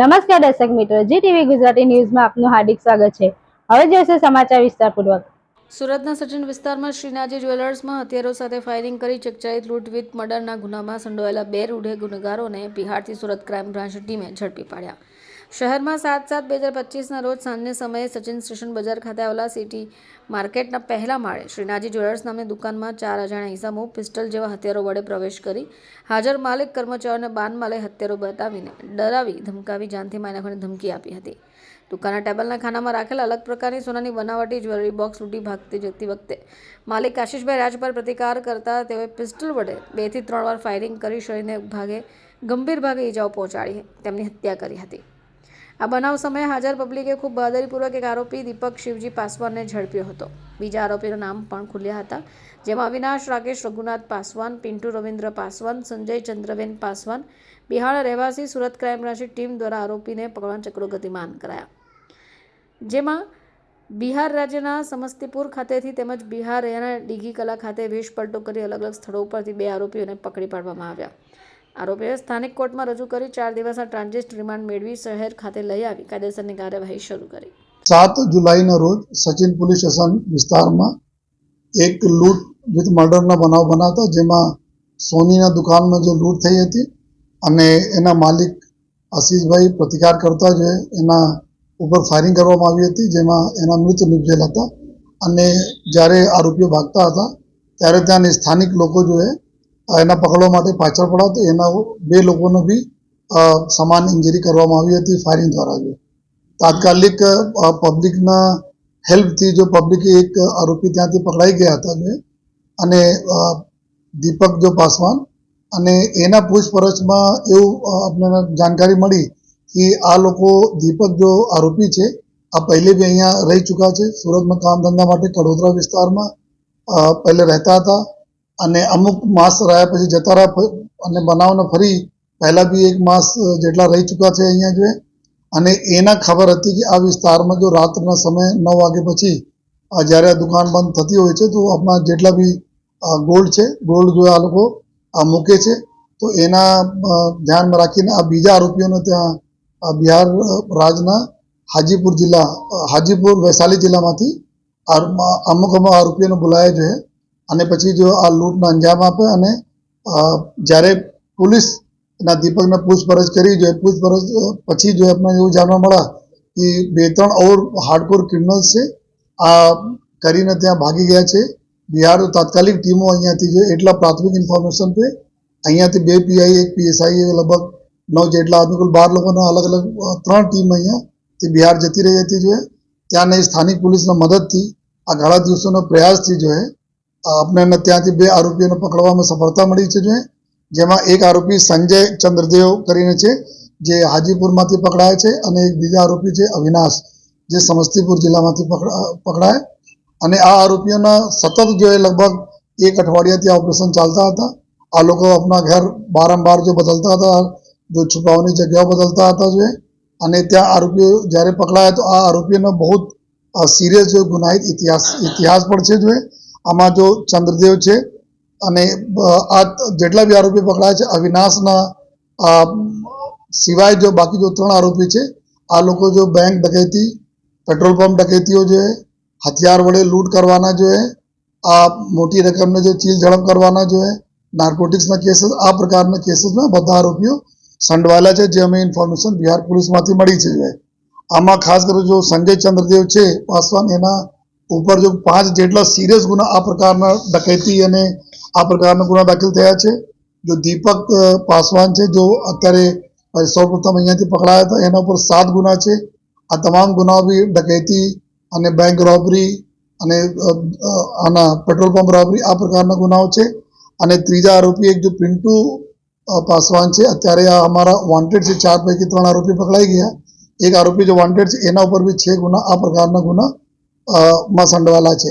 નમસ્કાર દર્શક મિત્રો જી ટીવી ગુજરાતી ન્યૂઝમાં આપનું હાર્દિક સ્વાગત છે. હવે જોઈશે સમાચાર વિસ્તારપૂર્વક. સુરતના સચિન વિસ્તારમાં શ્રીનાજી જ્વેલર્સમાં હથિયારો સાથે ફાયરિંગ કરી ચકચારિત લૂંટ વિથ મર્ડરના ગુનામાં સંડોવાયેલા બે રૂઢે ગુનેગારોને બિહારથી સુરત ક્રાઇમ બ્રાન્ચ ટીમે ઝડપી પાડ્યા. શહેરમાં સાત સાત બે હજાર પચીસના રોજ સાંજને સમયે સચિન સ્ટેશન બજાર ખાતે આવેલા સિટી માર્કેટના પહેલા માળે શ્રીનાજી જ્વેલર્સ નામની દુકાનમાં ચાર અજાણ્યા ઈસમો પિસ્ટલ જેવા હથિયારો વડે પ્રવેશ કરી હાજર માલિક કર્મચારીઓને બાન માલે હથિયારો બતાવીને ડરાવી ધમકાવી, જાનથી મારી નાખવાની ધમકી આપી હતી. દુકાનના ટેબલના ખાનામાં રાખેલા અલગ પ્રકારની સોનાની બનાવટી જ્વેલરી બોક્સ લૂંટી ભાગતી જતી વખતે માલિક આશીષભાઈ રાજ પર પ્રતિકાર કરતા તેઓએ પિસ્ટલ વડે બેથી ત્રણ વાર ફાયરિંગ કરી શરીરને ભાગે, ગંભીર ભાગે ઈજાઓ પહોંચાડી, તેમની હત્યા કરી હતી. આ બનાવ સમયે હાજર પબ્લિકે ખૂબ બહાદરીપૂર્વક એક આરોપી દીપક શિવજી પાસવાનને ઝડપ્યો હતો. બીજા આરોપીના નામ પણ ખુલ્યા હતા, જેમાં અવિનાશ રાકેશ રઘુનાથ પાસવાન, પિન્ટુ રવિન્દ્ર પાસવાન, સંજય ચંદ્રબેન પાસવાન, બિહાર રહેવાસી સુરત ક્રાઇમ બ્રાન્ચની ટીમ દ્વારા આરોપીને પકડવા ચક્રો ગતિમાન કરાયા. જેમાં બિહાર રાજ્યના સમસ્તીપુર ખાતેથી તેમજ બિહાર રહેના ડીઘી કલા ખાતે વેશ પલટો કરી અલગ અલગ સ્થળો ઉપરથી બે આરોપીઓને પકડી પાડવામાં આવ્યા. આરોપીઓએ સ્થાનિક કોર્ટમાં રજૂ કરી ચાર દિવસના ટ્રાન્ઝિટ રિમાન્ડ મેળવી શહેર ખાતે લઈ આવી. કાયદેસરની કાર્યવાહી શરૂ કરી. સાત જુલાઈના રોજ સચિન પોલીસ સ્ટેશન વિસ્તારમાં એક લૂંટ વિથ મર્ડરના બનાવ બનાવતા, જેમાં સોનીના દુકાનમાં જે લૂંટ થઈ હતી અને એના માલિક આશીષભાઈ પ્રતિકાર કરતા જ એના ઉપર ફાયરિંગ કરવામાં આવી હતી, જેમાં એના મૃત નિપજેલા હતા. અને જ્યારે આરોપીઓ ભાગતા હતા, ત્યારે ત્યાંની સ્થાનિક લોકો જો એ એના પકડવા માટે પાછળ પડ્યા તો એના બે લોકોને બી સમાન ઇન્જરી કરવામાં આવી હતી ફાયરિંગ દ્વારા જો. તાત્કાલિક પબ્લિકના હેલ્પથી જો પબ્લિકે એક આરોપી ત્યાંથી પકડાઈ ગયા હતા જે અને દીપક જો પાસવાન, અને એના પૂછપરછમાં એવું આપણને જાણકારી મળી કે આ લોકો દીપક જો આરોપી છે, આ પહેલે બી અહીંયા રહી ચૂક્યા છે. સુરતમાં કામ ધંધા માટે કડોદરા વિસ્તારમાં પહેલે રહેતા હતા. અને અમુક માસ રહ્યા પછી જતા રહ્યા અને બનાવને ફરી પહેલાં બી એક માસ જેટલા રહી ચૂક્યા છે અહીંયા જોઈએ. અને એના ખબર હતી કે આ વિસ્તારમાં જો રાતના સમય નવ વાગે પછી જ્યારે આ દુકાન બંધ થતી હોય છે, તો આપણા જેટલા બી ગોલ્ડ છે, ગોલ્ડ જો આ લોકો મૂકે છે, તો એના ધ્યાનમાં રાખીને આ બીજા આરોપીઓને ત્યાં બિહાર રાજના હાજીપુર જિલ્લા હાજીપુર વૈશાલી જિલ્લામાંથી અમુક અમુક આરોપીઓને બોલાયા છે. અને પછી જો આ લૂંટનો અંજામ આપે અને જ્યારે પોલીસ એના દીપકને પૂછપરછ કરી જોઈએ પૂછપરછ પછી જો આપણે એવું જાણવા મળ્યા કે બે ત્રણ ઓર હાર્ડકોર ક્રિમિનલ્સ છે, આ કરીને ત્યાં ભાગી ગયા છે. બિહાર તાત્કાલિક ટીમો અહીંયાથી જો એટલા પ્રાથમિક ઇન્ફોર્મેશન પે અહીંયાથી બે પીઆઈ, એક પીએસઆઈ લગભગ નવ જેટલા આદમી કુલ બાર લોકોના અલગ અલગ ત્રણ ટીમ અહીંયાથી બિહાર જતી રહી હતી જોઈએ ત્યાંની સ્થાનિક પોલીસના મદદથી આ ઘણા દિવસોના પ્રયાસથી જો એ આપણને ત્યાંથી બે આરોપીઓને પકડવામાં સફળતા મળી છે જેમાં એક આરોપી સંજય ચંદ્રદેવ કરીને છે, જે હાજીપુરમાંથી પકડાય છે, અને એક બીજા આરોપી છે અવિનાશ, જે સમસ્તીપુર જિલ્લામાંથી પકડાય અને આ આરોપીઓના સતત જો એ લગભગ એક અઠવાડિયાથી ઓપરેશન ચાલતા હતા આ લોકો આપણા ઘર બારંબાર જો બદલતા હતા, જો છુપાવવાની જગ્યાઓ બદલતા હતા જો, અને ત્યાં આરોપીઓ જ્યારે પકડાયા તો આ આરોપીઓનો બહુ સિરિયસ જો ગુનાહિત ઇતિહાસ ઇતિહાસ પણ છે જો. આમાં જો ચંદ્રદેવ છે અને આ જેટલા બી આરોપી પકડાયા છે અવિનાશના સિવાય જો બાકી જો ત્રણ આરોપી છે, આ લોકો જો બેંક ડકેતી, પેટ્રોલ પંપ ડકેતીઓ જોઈએ હથિયાર વડે લૂંટ કરવાના જોઈએ આ મોટી રકમને જો ચીલ ઝડપ કરવાના જોઈએ નાર્કોટિક્સના કેસીસ, આ પ્રકારના કેસીસમાં બધા આરોપીઓ સંડવાયેલા છે, જે અમે ઇન્ફોર્મેશન બિહાર પોલીસમાંથી મળી છે. આમાં ખાસ કરીને જો સંજય ચંદ્રદેવ છે, પાસવાન એના ઉપર જો પાંચ જેટલા સિરિયસ ગુના આ પ્રકારના ડકૈતી અને આ પ્રકારના ગુના દાખલ થયા છે, જો દીપક પાસવાન છે, જો અત્યારે સૌ પ્રથમ અહીંયાથી પકડાયા હતા, એના ઉપર સાત ગુના છે. આ તમામ ગુનાઓ બી ડકૈતી અને બેંક રોબરી અને આના પેટ્રોલ પંપ રોબરી આ પ્રકારના ગુનાઓ છે. અને ત્રીજા આરોપી એક જો પિન્ટુ પાસવાન છે, અત્યારે આ અમારા વોન્ટેડ છે, ચાર પૈકી ત્રણ આરોપી પકડાઈ ગયા. એક આરોપી જો વોન્ટેડ છે, એના ઉપર બી છે ગુના, આ પ્રકારના ગુના. માં સંડવાલા છે.